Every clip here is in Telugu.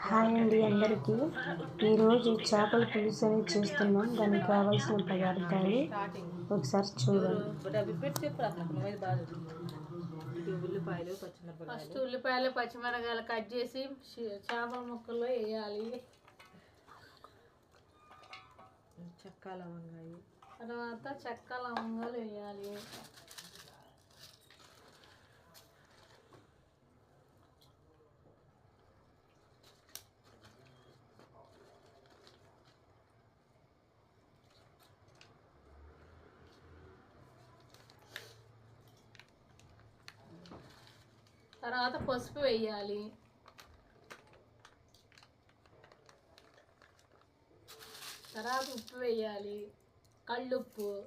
హాయ్ అండి అందరికీ. ఈరోజు చేపల పులుసు అనేది చేస్తున్నాం. దానికి కావాల్సిన పదార్థాలు ఒకసారి చూడండి ఫస్ట్ ఉల్లిపాయలు పచ్చిమిరకాయలు కట్ చేసి చేపల ముక్కల్లో వేయాలి. చెక్క లవంగాయి తర్వాత చెక్క లవంగాలు వేయాలి. తర్వాత పసుపు వేయాలి. తర్వాత ఉప్పు వేయాలి. కళ్ళుప్పు.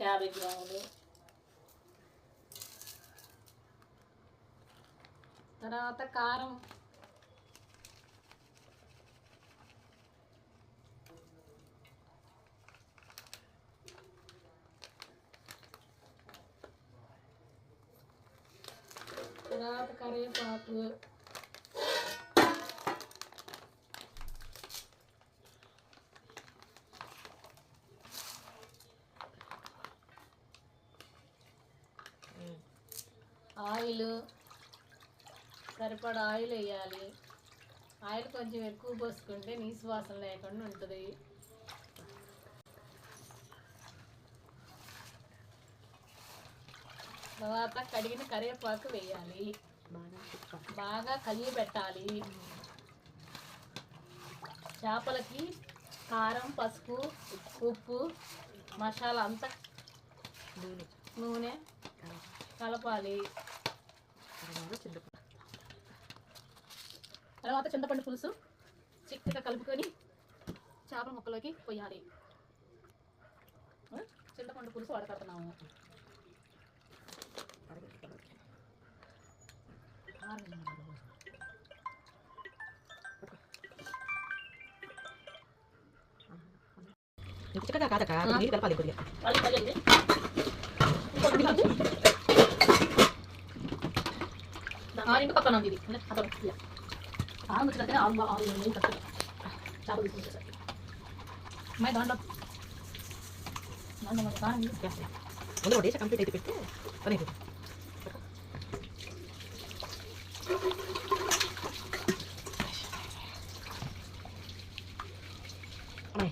యాభై గ్రాములు. తర్వాత కారం తర్వాత కరివేపాకు ఆయిల్ సరిపడా ఆయిల్ వేయాలి. ఆయిల్ కొంచెం ఎక్కువ పోసుకుంటే నీసు వాసన లేకుండా ఉంటుంది. తర్వాత కడిగిన కరివేపాకు వేయాలి. బాగా కలిగి పెట్టాలి. చేపలకి కారం పసుపు ఉప్పు మసాలా అంతా నూనె. కలపాలి. తర్వాత చింతపండు. పులుసు చిక్కగా కలుపుకొని చేపల ముక్కలోకి పోయాలి? చింతపండు పులుసు వడకడుతున్నాము. చిక్కగా కాదక నీళ్ళు కలపాలి కొద్దిగా వాళ్ళు కలిపి ఆరింటి పక్కన ఉంది ఇది అతను ఆరు వచ్చినట్టే ఆరు ఆరు ఏడు కరెక్ట్ చేపలు తీసుకొచ్చేసరికి అమ్మాయి దాంట్లో దాంట్లో మరి కారం ఉంది. ముందు ఒకటి కంప్లీట్ అయితే పెట్టి పని అయిపోతుంది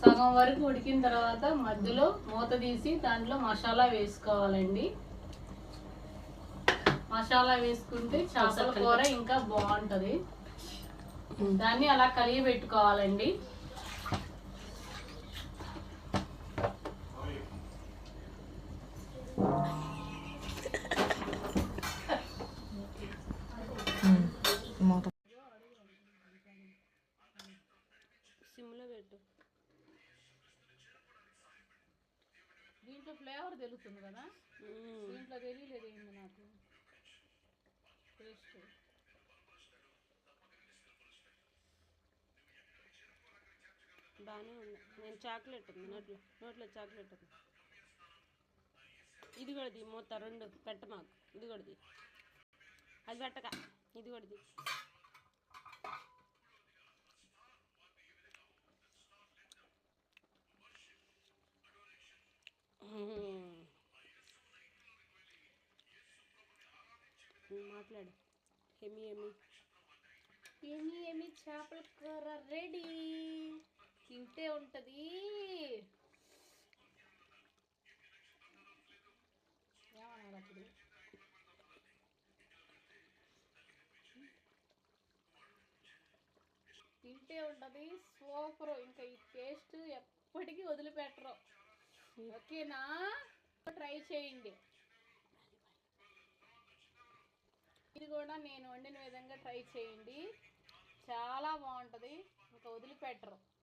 సగం వరకు ఉడికిన తర్వాత మధ్యలో మూత తీసి దాంట్లో మసాలా వేసుకోవాలండి. మసాలా వేసుకుంటే చేపల కూర ఇంకా బాగుంటది. దాన్ని అలా కలిగి పెట్టుకోవాలండి దీంట్లో ఫ్లేవర్ తెలుస్తుంది కదా? దీంట్లో తెలియలేదు ఏంది నాకు? టేస్ట్. బాగానే ఉంది. నేను చాక్లెట్ ఉంది. నోట్లో నోట్లో చాక్లెట్ ఉంది. ఇది కూడాది మూత రెండు పెట్ట మాకు ఇది కూడాది అది పెట్టక. ఇది కూడాది మాట్లాడు. ఏమి ఏమి? ఏమి ఏమి? చేపల కూర రెడీ. తింటే ఉంటది. ఏమన్నారు అప్పుడు? తింటే ఉంటుంది సూపర్. ఇంకా ఈ టేస్ట్ ఎప్పటికీ వదిలిపెట్టరు. ఓకేనా? ట్రై చేయండి. ఇది కూడా నేను వండిన విధంగా ట్రై చేయండి. చాలా బాగుంటుంది. ఇంకా వదిలిపెట్టరు.